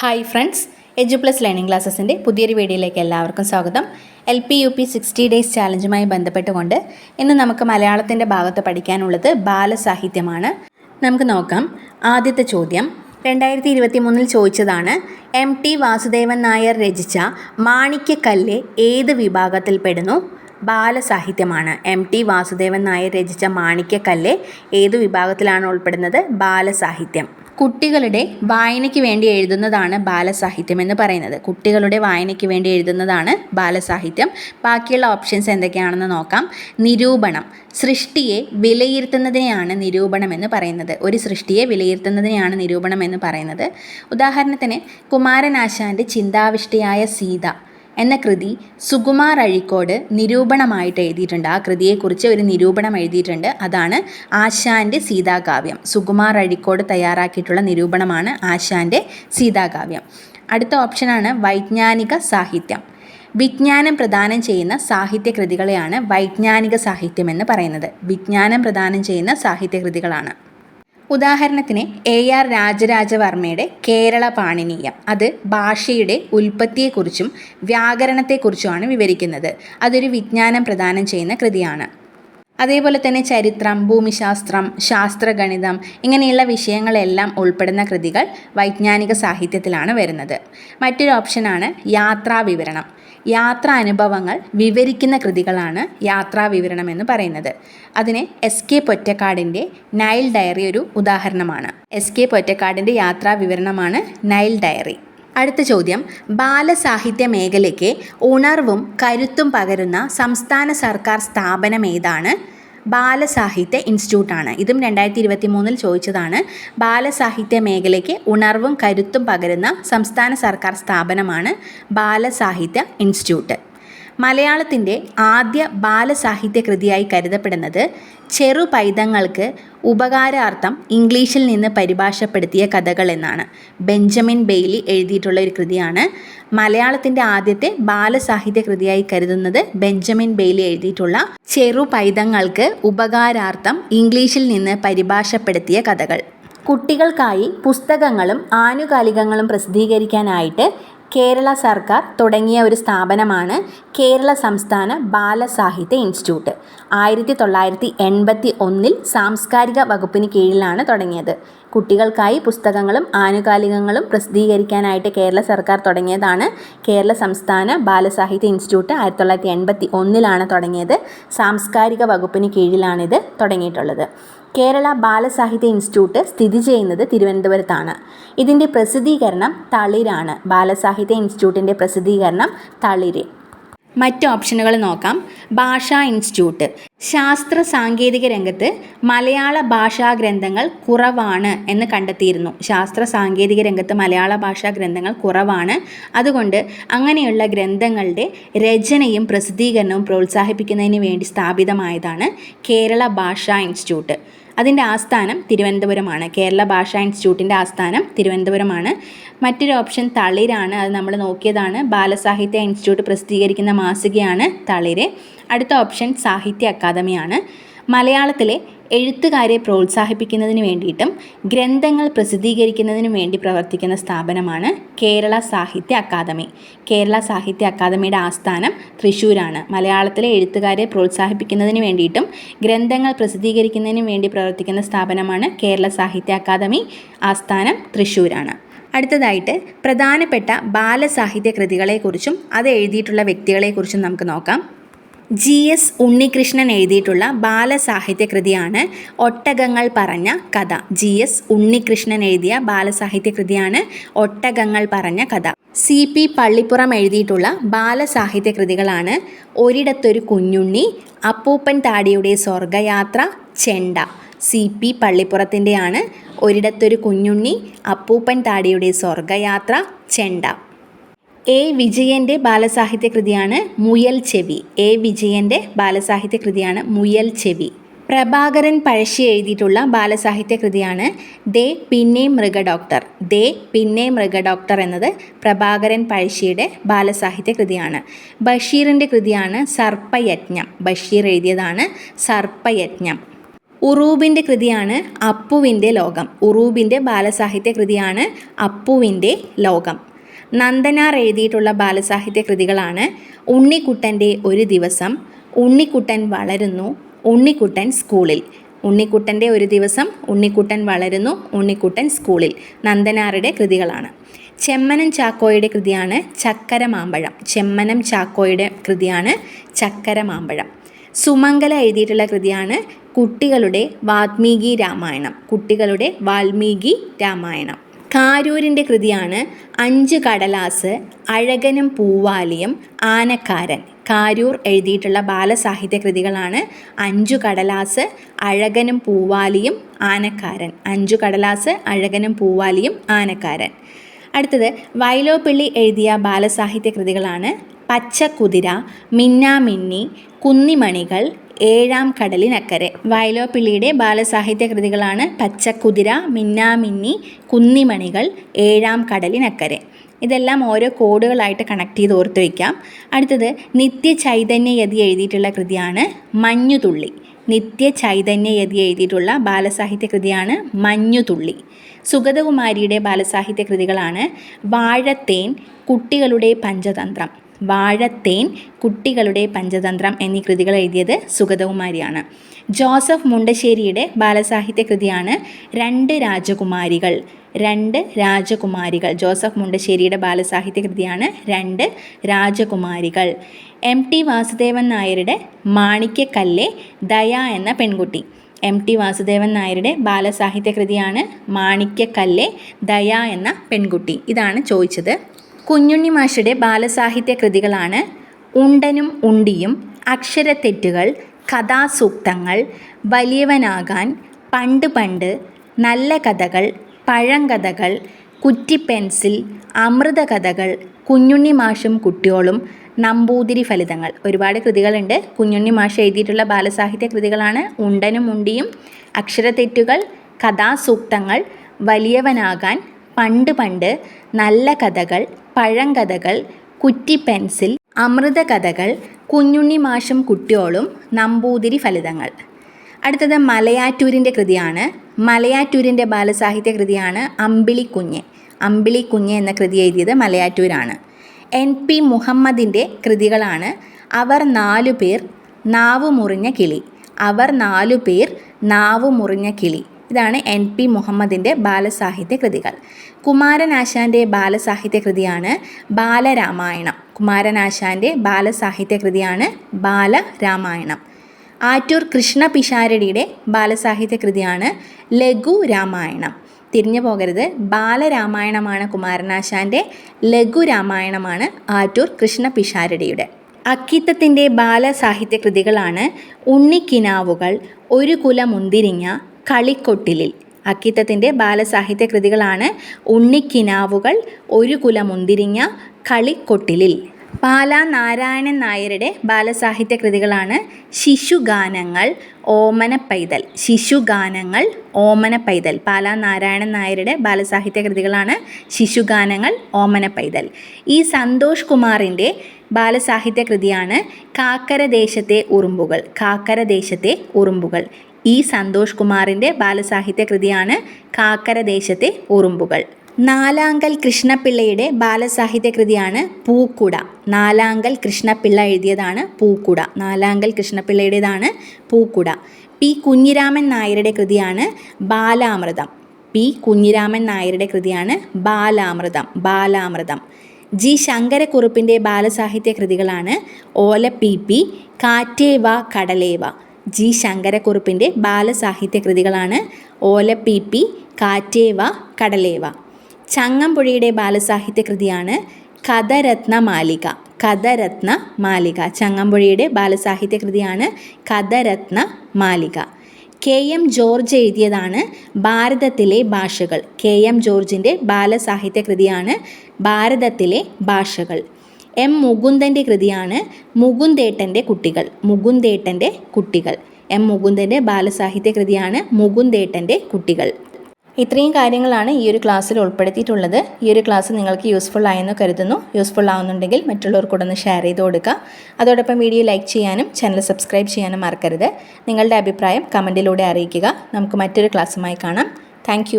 Hi friends Edu plus learning ക്ലാസ്സസിന്റെ പുതിയൊരു വീഡിയോയിലേക്ക് എല്ലാവർക്കും സ്വാഗതം. L P U P sixty days ചാലഞ്ചുമായി ബന്ധപ്പെട്ടുകൊണ്ട് ഇന്ന് നമുക്ക് മലയാളത്തിന്റെ ഭാഗത്ത് പഠിക്കാനുള്ളത് ബാലസാഹിത്യമാണ്. നമുക്ക് നോക്കാം. ആദ്യത്തെ ചോദ്യം. രണ്ടായിരത്തി ഇരുപത്തി മൂന്നിൽ ചോദിച്ചതാണ് എം ടി വാസുദേവൻ നായർ രചിച്ച മാണിക്യക്കല്ല് ഏത് വിഭാഗത്തിൽപ്പെടുന്നു? ബാലസാഹിത്യമാണ്. എം ടി വാസുദേവൻ നായർ രചിച്ച മാണിക്യക്കല്ല് ഏത് വിഭാഗത്തിലാണ് ഉൾപ്പെടുന്നത്? ബാലസാഹിത്യം. കുട്ടികളുടെ വായനയ്ക്ക് വേണ്ടി എഴുതുന്നതാണ് ബാലസാഹിത്യം എന്ന് പറയുന്നത്. കുട്ടികളുടെ വായനയ്ക്ക് വേണ്ടി എഴുതുന്നതാണ് ബാലസാഹിത്യം. ബാക്കിയുള്ള ഓപ്ഷൻസ് എന്തൊക്കെയാണെന്ന് നോക്കാം. നിരൂപണം. സൃഷ്ടിയെ വിലയിരുത്തുന്നതിനെയാണ് നിരൂപണം എന്ന് പറയുന്നത്. ഒരു സൃഷ്ടിയെ വിലയിരുത്തുന്നതിനെയാണ് നിരൂപണം എന്ന് പറയുന്നത്. ഉദാഹരണത്തിന് കുമാരനാശാന്റെ ചിന്താവിഷ്ടയായ സീത. എന്ന കൃതി സുകുമാർ അഴിക്കോട് നിരൂപണമായിട്ട് എഴുതിയിട്ടുണ്ട്. ആ കൃതിയെക്കുറിച്ച് ഒരു നിരൂപണം എഴുതിയിട്ടുണ്ട്. അതാണ് ആശാന്റെ സീതാകാവ്യം. സുകുമാർ അഴിക്കോട് തയ്യാറാക്കിയിട്ടുള്ള നിരൂപണമാണ് ആശാന്റെ സീതാകാവ്യം. അടുത്ത ഓപ്ഷനാണ് വൈജ്ഞാനിക സാഹിത്യം. വിജ്ഞാനം പ്രദാനം ചെയ്യുന്ന സാഹിത്യ കൃതികളെയാണ് വൈജ്ഞാനിക സാഹിത്യം എന്ന് പറയുന്നത്. വിജ്ഞാനം പ്രദാനം ചെയ്യുന്ന സാഹിത്യ കൃതികളാണ് ഉദാഹരണത്തിന് എ ആർ രാജരാജവർമ്മയുടെ കേരള പാണിനീയം. അത് ഭാഷയുടെ ഉൽപ്പത്തിയെക്കുറിച്ചും വ്യാകരണത്തെക്കുറിച്ചുമാണ് വിവരിക്കുന്നത്. അതൊരു വിജ്ഞാനം പ്രദാനം ചെയ്യുന്ന കൃതിയാണ്. അതേപോലെ തന്നെ ചരിത്രം ഭൂമിശാസ്ത്രം ശാസ്ത്രഗണിതം ഇങ്ങനെയുള്ള വിഷയങ്ങളെല്ലാം ഉൾപ്പെടുന്ന കൃതികൾ വൈജ്ഞാനിക സാഹിത്യത്തിലാണ് വരുന്നത്. മറ്റൊരു ഓപ്ഷനാണ് യാത്രാ വിവരണം യാത്രാ അനുഭവങ്ങൾ വിവരിക്കുന്ന കൃതികളാണ് യാത്രാ വിവരണം എന്ന് പറയുന്നത്. അതിന് എസ് കെ പൊറ്റക്കാടിന്റെ നൈൽ ഡയറി ഒരു ഉദാഹരണമാണ്. എസ് കെ പൊറ്റക്കാടിന്റെ യാത്രാ വിവരണമാണ് നൈൽ ഡയറി അടുത്ത ചോദ്യം ബാലസാഹിത്യ മേഖലയ്ക്ക് ഉണർവും കരുത്തും പകരുന്ന സംസ്ഥാന സർക്കാർ സ്ഥാപനം ഏതാണ്? ബാലസാഹിത്യ ഇൻസ്റ്റിറ്റ്യൂട്ടാണ്. ഇതും രണ്ടായിരത്തി ഇരുപത്തി മൂന്നിൽ ചോദിച്ചതാണ്. ബാലസാഹിത്യ മേഖലയ്ക്ക് ഉണർവും കരുത്തും പകരുന്ന സംസ്ഥാന സർക്കാർ സ്ഥാപനമാണ് ബാലസാഹിത്യ ഇൻസ്റ്റിറ്റ്യൂട്ട്. മലയാളത്തിന്റെ ആദ്യ ബാലസാഹിത്യ കൃതിയായി കരുതപ്പെടുന്നത് ചെറു പൈതങ്ങൾക്ക് ഉപകാരാർത്ഥം ഇംഗ്ലീഷിൽ നിന്ന് പരിഭാഷപ്പെടുത്തിയ കഥകൾ എന്നാണ്. ബെഞ്ചമിൻ ബെയ്ലി എഴുതിയിട്ടുള്ള ഒരു കൃതിയാണ്. മലയാളത്തിന്റെ ആദ്യത്തെ ബാലസാഹിത്യ കൃതിയായി കരുതുന്നത് ബെഞ്ചമിൻ ബെയ്ലി എഴുതിയിട്ടുള്ള ചെറു പൈതങ്ങൾക്ക് ഉപകാരാർത്ഥം ഇംഗ്ലീഷിൽ നിന്ന് പരിഭാഷപ്പെടുത്തിയ കഥകൾ. കുട്ടികൾക്കായി പുസ്തകങ്ങളും ആനുകാലികങ്ങളും പ്രസിദ്ധീകരിക്കാനായിട്ട് കേരള സർക്കാർ തുടങ്ങിയ ഒരു സ്ഥാപനമാണ് കേരള സംസ്ഥാന ബാലസാഹിത്യ ഇൻസ്റ്റിറ്റ്യൂട്ട്. ആയിരത്തി തൊള്ളായിരത്തി എൺപത്തി ഒന്നിൽ സാംസ്കാരിക വകുപ്പിന് കീഴിലാണ് തുടങ്ങിയത്. കുട്ടികൾക്കായി പുസ്തകങ്ങളും ആനുകാലികങ്ങളും പ്രസിദ്ധീകരിക്കാനായിട്ട് കേരള സർക്കാർ തുടങ്ങിയതാണ് കേരള സംസ്ഥാന ബാലസാഹിത്യ ഇൻസ്റ്റിറ്റ്യൂട്ട് ആയിരത്തി തൊള്ളായിരത്തി എൺപത്തി ഒന്നിലാണ് തുടങ്ങിയത്. സാംസ്കാരിക വകുപ്പിന് കീഴിലാണിത് തുടങ്ങിയിട്ടുള്ളത്. കേരള ബാലസാഹിത്യ ഇൻസ്റ്റിറ്റ്യൂട്ട് സ്ഥിതി ചെയ്യുന്നത് തിരുവനന്തപുരത്താണ്. ഇതിന്റെ പ്രസിദ്ധീകരണം തളിരാണ്. ബാലസാഹിത്യ ഇൻസ്റ്റിറ്റ്യൂട്ടിന്റെ പ്രസിദ്ധീകരണം തളിര്. മറ്റ് ഓപ്ഷനുകൾ നോക്കാം. ഭാഷാ ഇൻസ്റ്റിറ്റ്യൂട്ട്. ശാസ്ത്ര സാങ്കേതിക രംഗത്ത് മലയാള ഭാഷാ ഗ്രന്ഥങ്ങൾ കുറവാണ് എന്ന് കണ്ടെത്തിയിരുന്നു. ശാസ്ത്ര സാങ്കേതിക രംഗത്ത് മലയാള ഭാഷാ ഗ്രന്ഥങ്ങൾ കുറവാണ്. അതുകൊണ്ട് അങ്ങനെയുള്ള ഗ്രന്ഥങ്ങളുടെ രചനയും പ്രസിദ്ധീകരണവും പ്രോത്സാഹിപ്പിക്കുന്നതിന് വേണ്ടി സ്ഥാപിതമായതാണ് കേരള ഭാഷാ ഇൻസ്റ്റിറ്റ്യൂട്ട്. അതിന്റെ ആസ്ഥാനം തിരുവനന്തപുരമാണ്. കേരള ഭാഷാ ഇൻസ്റ്റിറ്റ്യൂട്ടിന്റെ ആസ്ഥാനം തിരുവനന്തപുരമാണ്. മറ്റൊരു ഓപ്ഷൻ തളിരാണ്. അത് നമ്മൾ നോക്കിയതാണ്. ബാലസാഹിത്യ ഇൻസ്റ്റിറ്റ്യൂട്ട് പ്രസിദ്ധീകരിക്കുന്ന മാസികയാണ് തളിര്. അടുത്ത ഓപ്ഷൻ സാഹിത്യ അക്കാദമിയാണ്. മലയാളത്തിലെ എഴുത്തുകാരെ പ്രോത്സാഹിപ്പിക്കുന്നതിന് വേണ്ടിയിട്ടും ഗ്രന്ഥങ്ങൾ പ്രസിദ്ധീകരിക്കുന്നതിനും വേണ്ടി പ്രവർത്തിക്കുന്ന സ്ഥാപനമാണ് കേരള സാഹിത്യ അക്കാദമി. കേരള സാഹിത്യ അക്കാദമിയുടെ ആസ്ഥാനം തൃശ്ശൂരാണ്. മലയാളത്തിലെ എഴുത്തുകാരെ പ്രോത്സാഹിപ്പിക്കുന്നതിന് വേണ്ടിയിട്ടും ഗ്രന്ഥങ്ങൾ പ്രസിദ്ധീകരിക്കുന്നതിനും വേണ്ടി പ്രവർത്തിക്കുന്ന സ്ഥാപനമാണ് കേരള സാഹിത്യ അക്കാദമി. ആസ്ഥാനം തൃശ്ശൂരാണ്. അടുത്തതായിട്ട് പ്രധാനപ്പെട്ട ബാലസാഹിത്യ കൃതികളെക്കുറിച്ചും അത് എഴുതിയിട്ടുള്ള വ്യക്തികളെക്കുറിച്ചും നമുക്ക് നോക്കാം. ജി എസ് ഉണ്ണികൃഷ്ണൻ എഴുതിയിട്ടുള്ള ബാലസാഹിത്യ കൃതിയാണ് ഒട്ടകങ്ങൾ പറഞ്ഞ കഥ. ജി എസ് ഉണ്ണികൃഷ്ണൻ എഴുതിയ ബാലസാഹിത്യ കൃതിയാണ് ഒട്ടകങ്ങൾ പറഞ്ഞ കഥ. സി പി പള്ളിപ്പുറം എഴുതിയിട്ടുള്ള ബാലസാഹിത്യ കൃതികളാണ് ഒരിടത്തൊരു കുഞ്ഞുണ്ണി അപ്പൂപ്പൻ താടിയുടെ സ്വർഗയാത്ര ചെണ്ട. സി പി പള്ളിപ്പുറത്തിന്റെയാണ് ഒരിടത്തൊരു കുഞ്ഞുണ്ണി അപ്പൂപ്പൻ താടിയുടെ സ്വർഗയാത്ര ചെണ്ട. എ വിജയന്റെ ബാലസാഹിത്യ കൃതിയാണ് മുയൽ ചെവി. എ വിജയന്റെ ബാലസാഹിത്യ കൃതിയാണ് മുയൽ ചെവി. പ്രഭാകരൻ പഴശ്ശി എഴുതിയിട്ടുള്ള ബാലസാഹിത്യ കൃതിയാണ് ദേ പിന്നെ മൃഗ ഡോക്ടർ. ദേ പിന്നെ മൃഗ ഡോക്ടർ എന്നത് പ്രഭാകരൻ പഴശ്ശിയുടെ ബാലസാഹിത്യ കൃതിയാണ്. ബഷീറിന്റെ കൃതിയാണ് സർപ്പയജ്ഞം. ബഷീർ എഴുതിയതാണ് സർപ്പയജ്ഞം. ഉറൂബിന്റെ കൃതിയാണ് അപ്പുവിന്റെ ലോകം. ഉറൂബിന്റെ ബാലസാഹിത്യ കൃതിയാണ് അപ്പുവിന്റെ ലോകം. നന്ദനാർ എഴുതിയിട്ടുള്ള ബാലസാഹിത്യ കൃതികളാണ് ഉണ്ണിക്കുട്ടന്റെ ഒരു ദിവസം ഉണ്ണിക്കുട്ടൻ വളരുന്നു ഉണ്ണിക്കുട്ടൻ സ്കൂളിൽ. ഉണ്ണിക്കുട്ടന്റെ ഒരു ദിവസം ഉണ്ണിക്കുട്ടൻ വളരുന്നു ഉണ്ണിക്കുട്ടൻ സ്കൂളിൽ. നന്ദനാറുടെ കൃതികളാണ്. ചെമ്മനം ചാക്കോയുടെ കൃതിയാണ് ചക്കര മാമ്പഴം ചെമ്മനം ചാക്കോയുടെ കൃതിയാണ് ചക്കര മാമ്പഴം സുമംഗല എഴുതിയിട്ടുള്ള കൃതിയാണ് കുട്ടികളുടെ വാൽമീകി രാമായണം. കുട്ടികളുടെ വാൽമീകി രാമായണം. കാരൂരിന്റെ കൃതിയാണ് അഞ്ച് കടലാസ് അഴകനും പൂവാലിയും ആനക്കാരൻ. കാരൂർ എഴുതിയിട്ടുള്ള ബാലസാഹിത്യ കൃതികളാണ് അഞ്ചു കടലാസ് അഴകനും പൂവാലിയും ആനക്കാരൻ. അഞ്ചു കടലാസ് അഴകനും പൂവാലിയും ആനക്കാരൻ. അടുത്തത് വൈലോപ്പിള്ളി എഴുതിയ ബാലസാഹിത്യ കൃതികളാണ് പച്ചക്കുതിര മിന്നാമിന്നി കുന്നിമണികൾ ഏഴാം കടലിനക്കരെ. വയലോപ്പിള്ളിയുടെ ബാലസാഹിത്യ കൃതികളാണ് പച്ചക്കുതിര മിന്നാമിന്നി കുന്നിമണികൾ ഏഴാം കടലിനക്കരെ. ഇതെല്ലാം ഓരോ കോഡുകളായിട്ട് കണക്ട് ചെയ്ത് ഓർത്ത് വയ്ക്കാം അടുത്തത് നിത്യ ചൈതന്യയതി എഴുതിയിട്ടുള്ള കൃതിയാണ് മഞ്ഞുതുള്ളി. നിത്യ ചൈതന്യയതി എഴുതിയിട്ടുള്ള ബാലസാഹിത്യ കൃതിയാണ് മഞ്ഞുതുള്ളി. സുഗതകുമാരിയുടെ ബാലസാഹിത്യ കൃതികളാണ് വാഴത്തേൻ കുട്ടികളുടെ പഞ്ചതന്ത്രം. വാഴത്തേൻ കുട്ടികളുടെ പഞ്ചതന്ത്രം എന്നീ കൃതികൾ എഴുതിയത് സുഗതകുമാരിയാണ്. ജോസഫ് മുണ്ടശ്ശേരിയുടെ ബാലസാഹിത്യ കൃതിയാണ് രണ്ട് രാജകുമാരികൾ രണ്ട് രാജകുമാരികൾ. ജോസഫ് മുണ്ടശ്ശേരിയുടെ ബാലസാഹിത്യ കൃതിയാണ് രണ്ട് രാജകുമാരികൾ. എം. ടി. വാസുദേവൻ നായരുടെ മാണിക്യക്കല്ലെ ദയ എന്ന പെൺകുട്ടി. എം. ടി. വാസുദേവൻ നായരുടെ ബാലസാഹിത്യ കൃതിയാണ് മാണിക്യക്കല്ലെ ദയ എന്ന പെൺകുട്ടി. ഇതാണ് ചോദിച്ചത്. കുഞ്ഞുണ്ണി മാഷയുടെ ബാലസാഹിത്യ കൃതികളാണ് ഉണ്ടനും ഉണ്ടിയും അക്ഷരത്തെറ്റുകൾ കഥാസൂക്തങ്ങൾ വലിയവനാകാൻ പണ്ട് പണ്ട് നല്ല കഥകൾ പഴങ്കഥകൾ കുറ്റിപ്പെൻസിൽ അമൃതകഥകൾ കുഞ്ഞുണ്ണി മാഷും കുട്ടിയോളും നമ്പൂതിരി ഫലിതങ്ങൾ. ഒരുപാട് കൃതികളുണ്ട്. കുഞ്ഞുണ്ണി മാഷ് എഴുതിയിട്ടുള്ള ബാലസാഹിത്യ കൃതികളാണ് ഉണ്ടനും ഉണ്ടിയും അക്ഷരത്തെറ്റുകൾ കഥാസൂക്തങ്ങൾ വലിയവനാകാൻ പണ്ട് പണ്ട് നല്ല കഥകൾ പഴങ്കഥകൾ കുറ്റിപ്പെൻസിൽ അമൃതകഥകൾ കുഞ്ഞുണ്ണി മാഷം കുട്ടിയോളും നമ്പൂതിരി ഫലിതങ്ങൾ. അടുത്തത് മലയാറ്റൂരിന്റെ കൃതിയാണ്. മലയാറ്റൂരിന്റെ ബാലസാഹിത്യ കൃതിയാണ് അമ്പിളിക്കുഞ്ഞ് അമ്പിളിക്കുഞ്ഞ് എന്ന കൃതി എഴുതിയത് മലയാറ്റൂരാണ്. എൻ പി മുഹമ്മദിന്റെ കൃതികളാണ് അവർ നാലു പേർ നാവ് മുറിഞ്ഞ കിളി. അവർ നാലു പേർ നാവ് മുറിഞ്ഞ കിളി. ഇതാണ് എൻ പി മുഹമ്മദിന്റെ ബാലസാഹിത്യ കൃതികൾ കുമാരനാശാന്റെ ബാലസാഹിത്യ കൃതിയാണ് ബാലരാമായണം. കുമാരനാശാന്റെ ബാലസാഹിത്യ കൃതിയാണ് ബാലരാമായണം. ആറ്റൂർ കൃഷ്ണ പിഷാരടിയുടെ ബാലസാഹിത്യ കൃതിയാണ് ലഘു രാമായണം. തിരിഞ്ഞു പോകരുത്. ബാലരാമായണമാണ് കുമാരനാശാന്റെ ലഘു രാമായണമാണ് ആറ്റൂർ കൃഷ്ണ പിഷാരടിയുടെ. അക്കിത്തത്തിന്റെ ബാലസാഹിത്യ കൃതികളാണ് ഉണ്ണിക്കിനാവുകൾ ഒരു കുല മുന്തിരിങ്ങ കളിക്കൊട്ടിലിൽ. അക്കിത്തത്തിന്റെ ബാലസാഹിത്യ കൃതികളാണ് ഉണ്ണിക്കിനാവുകൾ ഒരു കുല മുന്തിരിങ്ങ കളിക്കൊട്ടിലിൽ. പാലാ നാരായണൻ നായരുടെ ബാലസാഹിത്യ കൃതികളാണ് ശിശുഗാനങ്ങൾ ഓമന പൈതൽ ശിശുഗാനങ്ങൾ ഓമന പൈതൽ പാലാ നാരായണൻ നായരുടെ ബാലസാഹിത്യ കൃതികളാണ് ശിശുഗാനങ്ങൾ ഓമന പൈതൽ ഈ സന്തോഷ് കുമാറിന്റെ ബാലസാഹിത്യ കൃതിയാണ് കാക്കരദേശത്തെ ഉറുമ്പുകൾ. കാക്കരദേശത്തെ ഉറുമ്പുകൾ. ഈ സന്തോഷ് കുമാറിന്റെ ബാലസാഹിത്യ കൃതിയാണ് കാക്കര ദേശത്തെ ഉറുമ്പുകൾ നാലാങ്കൽ കൃഷ്ണപിള്ളയുടെ ബാലസാഹിത്യ കൃതിയാണ് പൂക്കുട. നാലാങ്കൽ കൃഷ്ണപിള്ള എഴുതിയതാണ് പൂക്കുട. നാലാങ്കൽ കൃഷ്ണപിള്ളയുടേതാണ് പൂക്കുട. പി കുഞ്ഞിരാമൻ നായരുടെ കൃതിയാണ് ബാലാമൃതം. പി കുഞ്ഞിരാമൻ നായരുടെ കൃതിയാണ് ബാലാമൃതം. ബാലാമൃതം. ജി ശങ്കരക്കുറുപ്പിന്റെ ബാലസാഹിത്യ കൃതികളാണ് Olappeeppi കാറ്റേവ Kadaleva G ശങ്കരക്കുറുപ്പിന്റെ ബാലസാഹിത്യ കൃതികളാണ് ഓലപ്പീപ്പി കാറ്റേവ കടലേവ. ചങ്ങമ്പുഴയുടെ ബാലസാഹിത്യ കൃതിയാണ് കഥരത്ന മാലിക കഥരത്ന മാലിക ചങ്ങമ്പുഴയുടെ ബാലസാഹിത്യ കൃതിയാണ് കഥരത്ന മാലിക കെ എം ജോർജ് എഴുതിയതാണ് ഭാരതത്തിലെ ഭാഷകൾ. കെ എം ജോർജിന്റെ ബാലസാഹിത്യ കൃതിയാണ് ഭാരതത്തിലെ ഭാഷകൾ. എം മുകുന്ദന്റെ കൃതിയാണ് മുകുന്ദേട്ടന്റെ കുട്ടികൾ മുകുന്ദേട്ടന്റെ കുട്ടികൾ. എം മുകുന്ദന്റെ ബാലസാഹിത്യ കൃതിയാണ് മുകുന്ദേട്ടന്റെ കുട്ടികൾ. ഇത്രയും കാര്യങ്ങളാണ് ഈ ഒരു ക്ലാസ്സിൽ ഉൾപ്പെടുത്തിയിട്ടുള്ളത്. ഈ ഒരു ക്ലാസ് നിങ്ങൾക്ക് യൂസ്ഫുൾ ആയെന്ന് കരുതുന്നു. യൂസ്ഫുൾ ആവുന്നുണ്ടെങ്കിൽ മറ്റുള്ളവർക്കൂടെ ഒന്ന് ഷെയർ ചെയ്ത് കൊടുക്കുക. അതോടൊപ്പം വീഡിയോ ലൈക്ക് ചെയ്യാനും ചാനൽ സബ്സ്ക്രൈബ് ചെയ്യാനും മറക്കരുത്. നിങ്ങളുടെ അഭിപ്രായം കമന്റിലൂടെ അറിയിക്കുക. നമുക്ക് മറ്റൊരു ക്ലാസ്സുമായി കാണാം. താങ്ക്